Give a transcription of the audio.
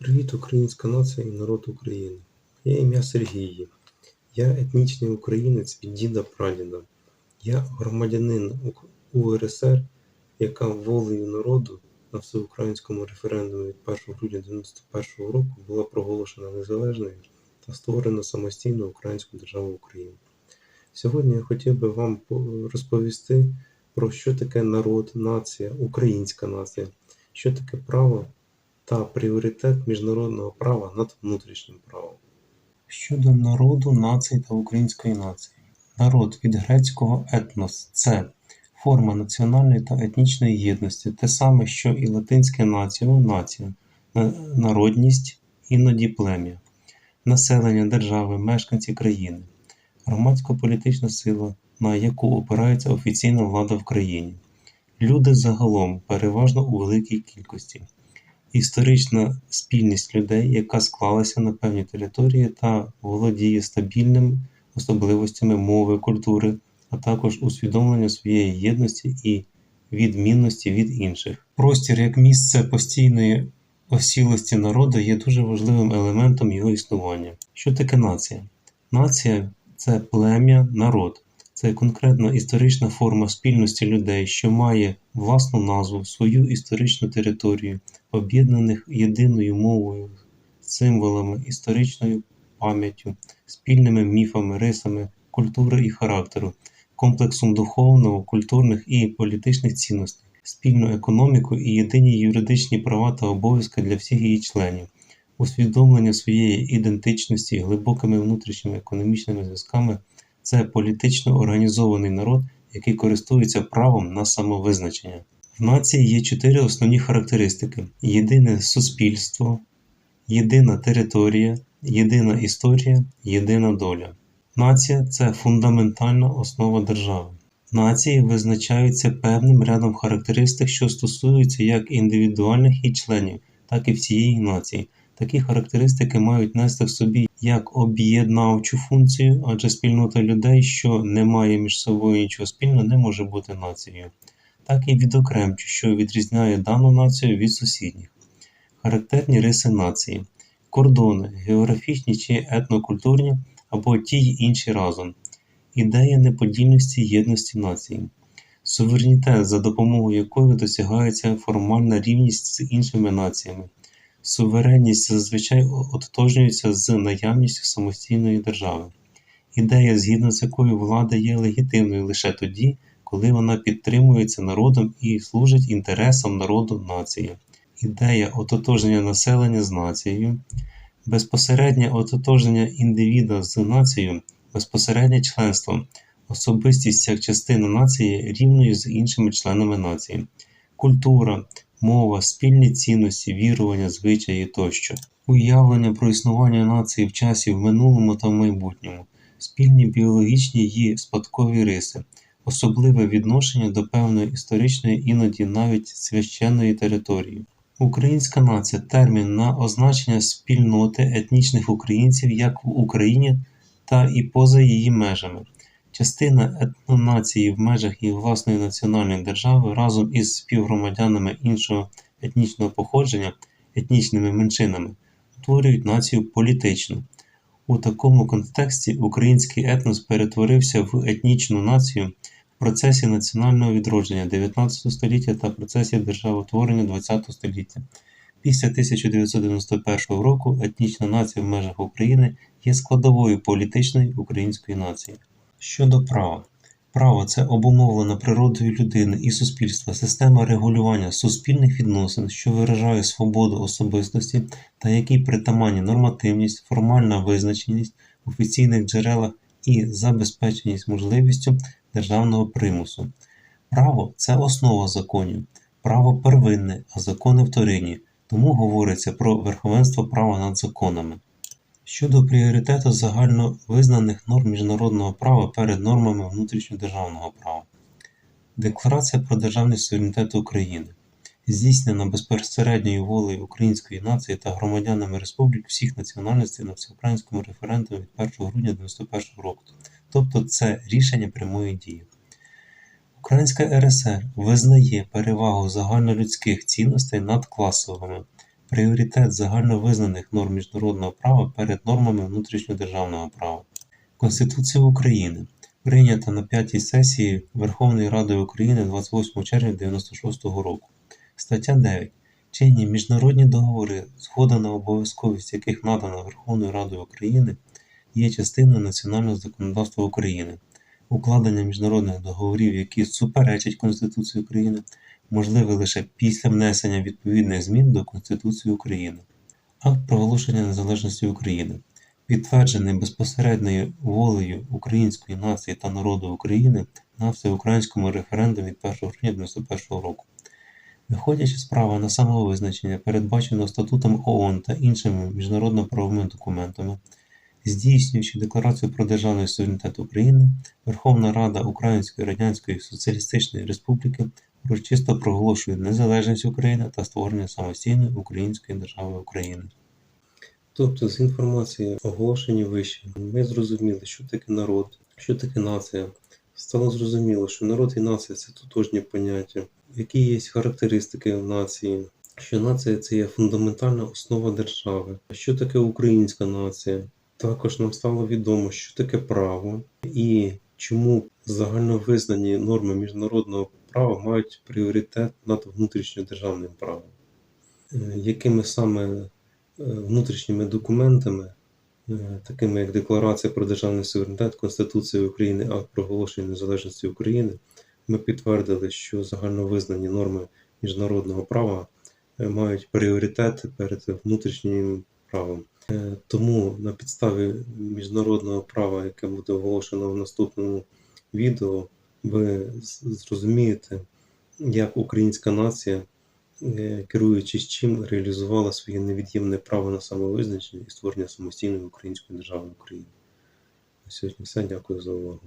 Привіт, українська нація і народ України. Я ім'я Сергій. Я етнічний українець від діда прадіда. Я громадянин УРСР, яка волею народу на всеукраїнському референдумі від 1 грудня 1991 року була проголошена незалежною та створена самостійну українську державу Україна. Сьогодні я хотів би вам розповісти про що таке народ, нація, українська нація, що таке право та пріоритет міжнародного права над внутрішнім правом. Щодо народу, нації та української нації. Народ від грецького етнос це форма національної та етнічної єдності, те саме, що і латинське націо нація, народність, іноді плем'я, населення держави, мешканці країни, громадсько-політична сила, на яку опирається офіційна влада в країні, люди загалом, переважно у великій кількості історична спільність людей, яка склалася на певній території та володіє стабільними особливостями мови, культури, а також усвідомлення своєї єдності і відмінності від інших. Простір як місце постійної осілості народу є дуже важливим елементом його існування. Що таке нація? Нація це плем'я, народ. Це конкретна історична форма спільності людей, що має власну назву, свою історичну територію, об'єднаних єдиною мовою, символами, історичною пам'яттю, спільними міфами, рисами, культури і характеру, комплексом духовного, культурних і політичних цінностей, спільну економіку і єдині юридичні права та обов'язки для всіх її членів, усвідомлення своєї ідентичності глибокими внутрішніми економічними зв'язками це політично організований народ, який користується правом на самовизначення. В нації є чотири основні характеристики: єдине суспільство, єдина територія, єдина історія, єдина доля. Нація це фундаментальна основа держави. Нації визначаються певним рядом характеристик, що стосуються як індивідуальних її членів, так і всієї нації. Такі характеристики мають нести в собі як об'єднавчу функцію, адже спільнота людей, що не має між собою нічого спільного, не може бути нацією, так і відокремчу, що відрізняє дану націю від сусідніх. Характерні риси нації, кордони, географічні чи етнокультурні або ті й інші разом, ідея неподільності єдності нації, суверенітет, за допомогою якої досягається формальна рівність з іншими націями. Суверенність зазвичай ототожнюється з наявністю самостійної держави. Ідея, згідно з якою влада є легітимною лише тоді, коли вона підтримується народом і служить інтересам народу нації. Ідея ототожнення населення з нацією, безпосереднє ототожнення індивіда з нацією, безпосереднє членство, особистість як частина нації рівною з іншими членами нації, культура, мова, спільні цінності, вірування, звичаї тощо, уявлення про існування нації в часі в минулому та в майбутньому, спільні біологічні її спадкові риси, особливе відношення до певної історичної, іноді навіть священної території. Українська нація термін на означення спільноти етнічних українців як в Україні та і поза її межами. Частина етнонації в межах її власної національної держави разом із співгромадянами іншого етнічного походження, етнічними меншинами, утворюють націю політичну. У такому контексті український етнос перетворився в етнічну націю процесі національного відродження 19 століття та процесі державотворення 20 століття. Після 1991 року етнічна нація в межах України є складовою політичної української нації. Щодо права. Право це обумовлена природою людини і суспільства система регулювання суспільних відносин, що виражає свободу особистості та якій притаманні нормативність, формальна визначеність офіційних джерелах і забезпеченість можливістю державного примусу. Право це основа законів, право первинне, а закони вторинні, тому говориться про верховенство права над законами. Щодо пріоритету загальновизнаних норм міжнародного права перед нормами внутрішньодержавного права. Декларація про державний суверенітет України здійснена безпосередньою волею української нації та громадянами республік всіх національностей на всеукраїнському референдумі від 1 грудня 1991 року. Тобто це рішення прямої дії. Українська РСР визнає перевагу загальнолюдських цінностей над класовими пріоритет загальновизнаних норм міжнародного права перед нормами внутрішньодержавного права. Конституція України прийнята на п'ятій сесії Верховної Ради України 28 червня 1996 року. Стаття 9. Чинні міжнародні договори, згода на обов'язковість яких надана Верховною Радою України, є частиною національного законодавства України. Укладення міжнародних договорів, які суперечать Конституції України, можливе лише після внесення відповідних змін до Конституції України. Акт проголошення незалежності України, підтверджений безпосередньою волею української нації та народу України на всеукраїнському референдумі від 1 грудня 1991 року. Виходячи з права на самовизначення, передбаченого статутом ООН та іншими міжнародно-правовими документами, здійснюючи декларацію про державний суверенітет України, Верховна Рада Української Радянської Соціалістичної Республіки урочисто проголошує незалежність України та створення самостійної української держави України. Тобто, з інформації оголошені вище, ми зрозуміли, що таке народ, що таке нація. Стало зрозуміло, що народ і нація це тотожні поняття, які є характеристики нації, що нація це є фундаментальна основа держави. Що таке українська нація? Також нам стало відомо, що таке право і чому загальновизнані норми міжнародного права мають пріоритет над внутрішньодержавним правом. Е, Якими саме е, внутрішніми документами, е, такими як Декларація про державний суверенітет, Конституція України, Акт проголошення незалежності України, ми підтвердили, що загальновизнані норми міжнародного права мають пріоритет перед внутрішнім правом. Е, Тому на підставі міжнародного права, яке буде оголошено в наступному відео, ви зрозумієте, як українська нація, е, керуючись чим, реалізувала своє невід'ємне право на самовизначення і створення самостійної української держави України. На сьогодні все. Дякую за увагу.